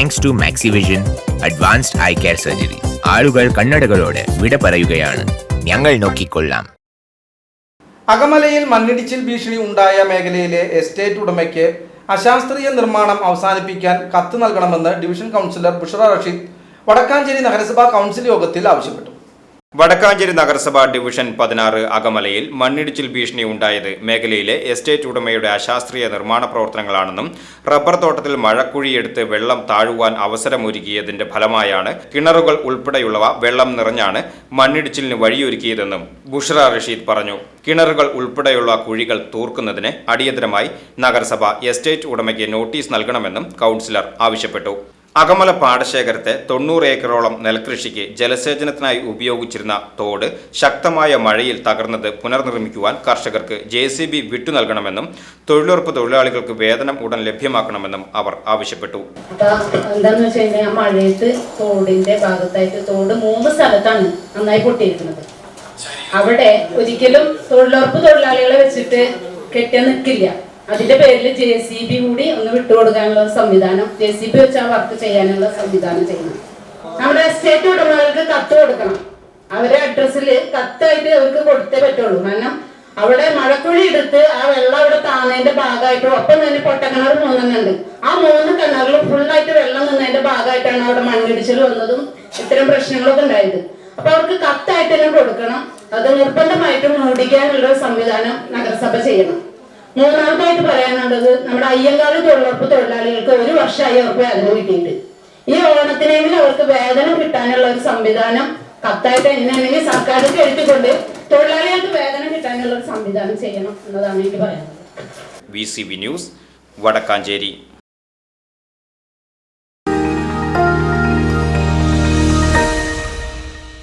Thanks to Maxivision advanced eye care surgery ആളുകൾ കണ്ണടകളോട് വിട പറയുകയാണ്. ഞങ്ങൾ നോക്കിക്കൊള്ളാം. അകമലയിൽ മണ്ണിടിച്ചിൽ ഭീഷണി ഉണ്ടായ മേഖലയിലെ എസ്റ്റേറ്റ് ഉടമയ്ക്ക് അശാസ്ത്രീയ നിർമ്മാണം അവസാനിപ്പിക്കാൻ കത്ത് നൽകണമെന്ന് ഡിവിഷൻ കൗൺസിലർ ബുഷറ റഷീദ് വടക്കാഞ്ചേരി നഗരസഭാ കൗൺസിൽ യോഗത്തിൽ ആവശ്യപ്പെട്ടു. വടക്കാഞ്ചേരി നഗരസഭ ഡിവിഷൻ പതിനാറ് അകമലയിൽ മണ്ണിടിച്ചിൽ ഭീഷണി ഉണ്ടായത് മേഖലയിലെ എസ്റ്റേറ്റ് ഉടമയുടെ അശാസ്ത്രീയ നിർമ്മാണ പ്രവർത്തനങ്ങളാണെന്നും റബ്ബർ തോട്ടത്തിൽ മഴക്കുഴിയെടുത്ത് വെള്ളം താഴുവാൻ അവസരമൊരുക്കിയതിന്റെ ഫലമായാണ് കിണറുകൾ ഉൾപ്പെടെയുള്ളവ വെള്ളം നിറഞ്ഞാണ് മണ്ണിടിച്ചിലിന് വഴിയൊരുക്കിയതെന്നും ബുഷറ റഷീദ് പറഞ്ഞു. കിണറുകൾ ഉൾപ്പെടെയുള്ള കുഴികൾ തൂർക്കുന്നതിന് അടിയന്തരമായി നഗരസഭ എസ്റ്റേറ്റ് ഉടമയ്ക്ക് നോട്ടീസ് നൽകണമെന്നും കൗൺസിലർ ആവശ്യപ്പെട്ടു. അകമല പാടശേഖരത്തെ തൊണ്ണൂറ് ഏക്കറോളം നെൽകൃഷിക്ക് ജലസേചനത്തിനായി ഉപയോഗിച്ചിരുന്ന തോട് ശക്തമായ മഴയിൽ തകർന്നത് പുനർനിർമ്മിക്കുവാൻ കർഷകർക്ക് ജെ സി ബി വിട്ടു നൽകണമെന്നും തൊഴിലുറപ്പ് തൊഴിലാളികൾക്ക് വേതനം ഉടൻ ലഭ്യമാക്കണമെന്നും അവർ ആവശ്യപ്പെട്ടു. എന്താണെന്ന് വെച്ച് കഴിഞ്ഞാൽ മഴയത്ത് തോടിന്റെ ഭാഗത്തായിട്ട് തോട് മൂന്ന് സ്ഥലത്താണ് നന്നായി പൊട്ടിയിരിക്കുന്നത്. അവിടെ ഒരിക്കലും തൊഴിലുറപ്പ് തൊഴിലാളികളെ വെച്ചിട്ട് കെട്ടിയ നിൽക്കില്ല അതിന്റെ പേരിൽ ജെ സി ബി കൂടി ഒന്ന് വിട്ടുകൊടുക്കാനുള്ള സംവിധാനം ജെ സി ബി വെച്ച് ആ വർക്ക് ചെയ്യാനുള്ള സംവിധാനം ചെയ്യണം. നമ്മുടെ എസ്റ്റേറ്റ് ഉടമകൾക്ക് കത്ത് കൊടുക്കണം. അവരെ അഡ്രസ്സിൽ കത്തായിട്ട് അവർക്ക് കൊടുത്തേ പറ്റുള്ളൂ. കാരണം അവിടെ മഴക്കുഴി എടുത്ത് ആ വെള്ളം അവിടെ താന്നതിന്റെ ഭാഗമായിട്ട് ഒപ്പം തന്നെ പൊട്ടക്കിണർ മൂന്നെണ്ണുണ്ട് ആ മൂന്ന് കിണറിൽ ഫുള്ളായിട്ട് വെള്ളം നിന്നതിന്റെ ഭാഗമായിട്ടാണ് അവിടെ മണ്ണിടിച്ചിൽ വന്നതും ഇത്തരം പ്രശ്നങ്ങളൊക്കെ ഉണ്ടായത്. അപ്പൊ അവർക്ക് കത്തായിട്ട് തന്നെ കൊടുക്കണം. അത് നിർബന്ധമായിട്ടും മൂടിക്കാനുള്ള സംവിധാനം നഗരസഭ ചെയ്യണം. മൂന്നാമതായിട്ട് പറയാനുള്ളത് നമ്മുടെ അയ്യങ്കാട് തൊഴിലുറപ്പ് തൊഴിലാളികൾക്ക് ഒരു വർഷമായി അവർക്ക് വേതനം കിട്ടിയിട്ടുണ്ട്. ഈ ഓണത്തിനെങ്കിലും അവർക്ക് വേതനം കിട്ടാനുള്ള ഒരു സംവിധാനം കത്തായിട്ട് എങ്ങനെയാണെങ്കിൽ സർക്കാർക്ക് എഴുതിക്കൊണ്ട് തൊഴിലാളികൾക്ക് വേതനം കിട്ടാനുള്ള ഒരു സംവിധാനം ചെയ്യണം എന്നതാണ് എനിക്ക് പറയാനുള്ളത്. V C V news Wadakkanchery.